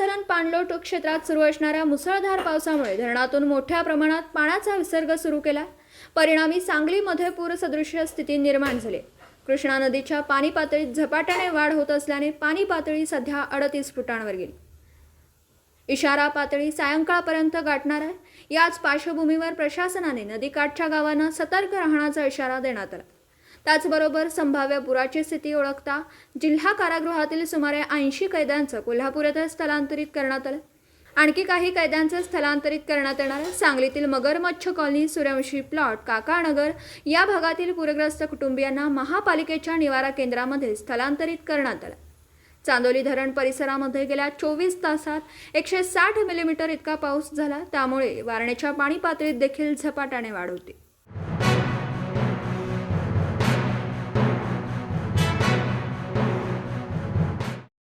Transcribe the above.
पाणलोट क्षेत्रात सुरू असणाऱ्या मुसळधार पावसामुळे धरणातून मोठ्या प्रमाणात पाण्याचा विसर्ग सुरू केला. परिणामी सांगलीमध्ये पूरसदृश्य स्थिती निर्माण झाली. कृष्णा नदीच्या पाणी पातळीत झपाट्याने वाढ होत असल्याने पाणी पातळी सध्या अडतीस फुटांवर गेली. इशारा पातळी सायंकाळपर्यंत गाठणार आहे. याच पार्श्वभूमीवर प्रशासनाने नदीकाठच्या गावांना सतर्क राहण्याचा इशारा देण्यात आला. त्याचबरोबर संभाव्य पुराची स्थिती ओळखता जिल्हा कारागृहातील सुमारे ऐंशी कैद्यांचं कोल्हापूर येथे स्थलांतरित करण्यात आलं. आणखी काही कैद्यांचं स्थलांतरित करण्यात येणार सांगलीतील मगरमच्छ कॉलनी सूर्यवंशी प्लॉट काकानगर या भागातील पूरग्रस्त कुटुंबियांना महापालिकेच्या निवारा केंद्रामध्ये स्थलांतरित करण्यात आलं. चांदोली धरण परिसरामध्ये गेल्या चोवीस तासात एकशे साठ मिलीमीटर इतका पाऊस झाला. त्यामुळे वारणेच्या पाणी पातळीत देखील झपाट्याने वाढ होती.